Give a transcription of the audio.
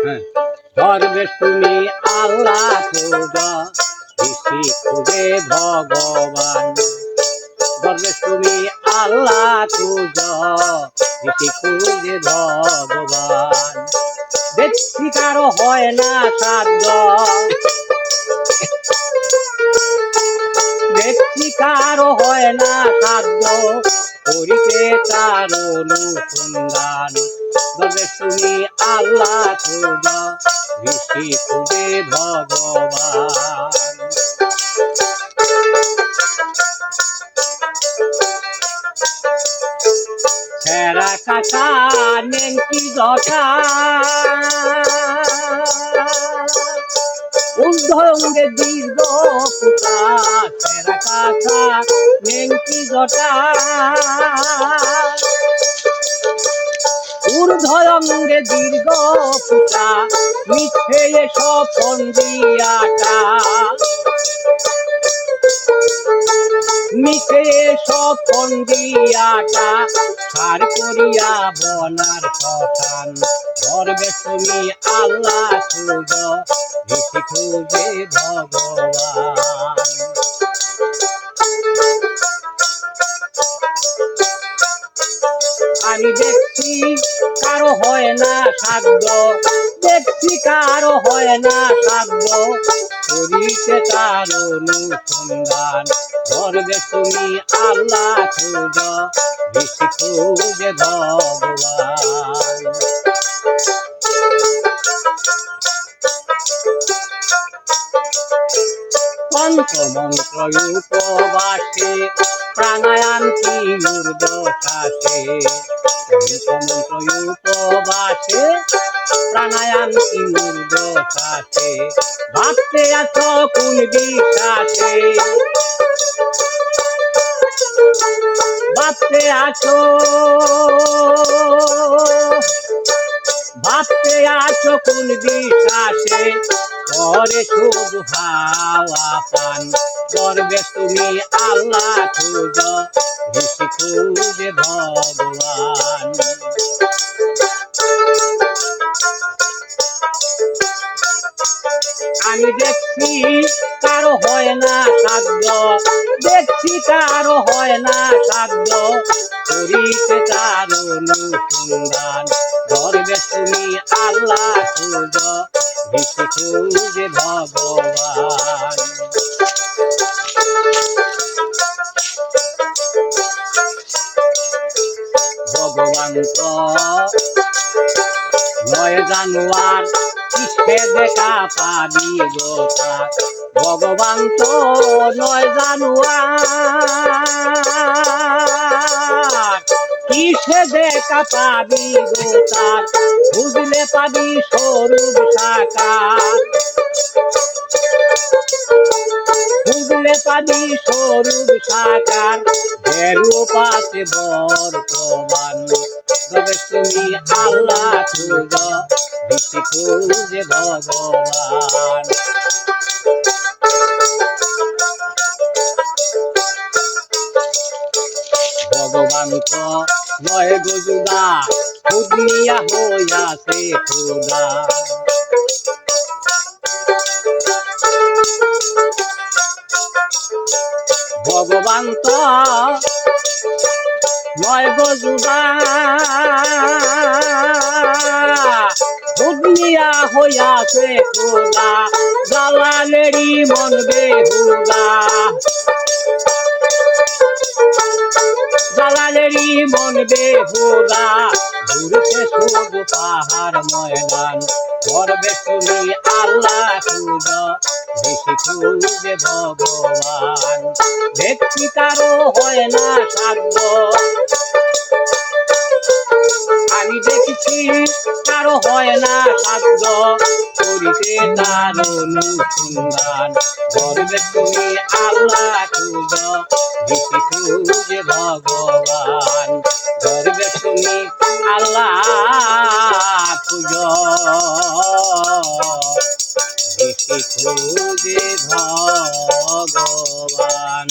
ধর্মে তুমি আল্লাহ পূজা ঋষি খুঁজে ভগবান। ধর্মে তুমি আল্লাহ পূজা ঋষি খুঁজে ভগবান। দেখছি কারও হয় না সাধ্য দেখছি কারও হয় না সাধ্য করিতে তার অনুসন্ধান তবে তুমি আল্লাহ খুঁজো ঋষি খুঁজে ভগবান। সেরা কাকা নেংটি জটা। ঊর্ধ্বঙ্গে দীর্ঘ পুতা, সেরা কাকা নেংটি জটা। ঊর্ধ্বঙ্গে দীর্ঘ পুতা মিথ্যে এসব ফন্দিয়াটা মিথ্যে এসব ফন্দিয়াটা সার করিয়া বনার শ্মশান ধরবে তুমি আল্লাহ খুঁজে ভগবান। আমি দেখছি কারও হয় না সাধ্য। দেখছি কারও হয় না সাধ্য। করিতে তার অনুসন্ধান। ধরবে তুমি আল্লাহ খুঁজ বেশি খুঁজে ভগবান। মন্ত্র উপবাসে প্রাণায়াম কি মন্ত্র উপবাসে প্রাণায়াম কি ঊর্ধ্বশ্বাসে ভাবতে আছো কোন বিশ্বাসে? ভাবতে আছো ভাবতে আছো কোন বিশ্বাসে? করে শুধু হাওয়া পান। করবে তুমি আল্লাহ খুঁজ ঋষি খুঁজে ভগবান। আমি দেখছি হয় না সাধ্য। করিতে তার অনুসন্ধান ধরবে তুমি আল্লাহ খুঁজ ঋষি খুঁজে ভগবান। ভগবান নয় জানুয়ার দেখা পাবি গোটা ভগবান তো নয় জানুয়ার। কিসে দেখা পাবি গোটার বুঝলে পাবি স্বরূপ শাখা বুঝলে পাবি স্বরূপ সাকার। রূপ আছে বর্তমান। তবে তুমি আল্লাহ খুঁজ ঋষি খুঁজে ভগবান। ভগবান তো নয় গজুদা খুদিয়া হইয়াছে খুদা। ভগবান তো নয় গজুদা দুনিয়া হইয়াছে খোদা জালালেরি মন বেহুদা। জালালেরি মন বেহুদা। ঘুরছে ময়দান, গর্বে তুমি আল্লাহ খুঁজ ভগবান দেখছি কারও হয় না সাধ্য। আমি দেখছি কারও হয় না সাধ্য, করিতে তার অনুসন্ধান। গর্বে তুমি আল্লাহ খুঁজ বেশি খুঁজে বেশি খুঁজে ভগবান।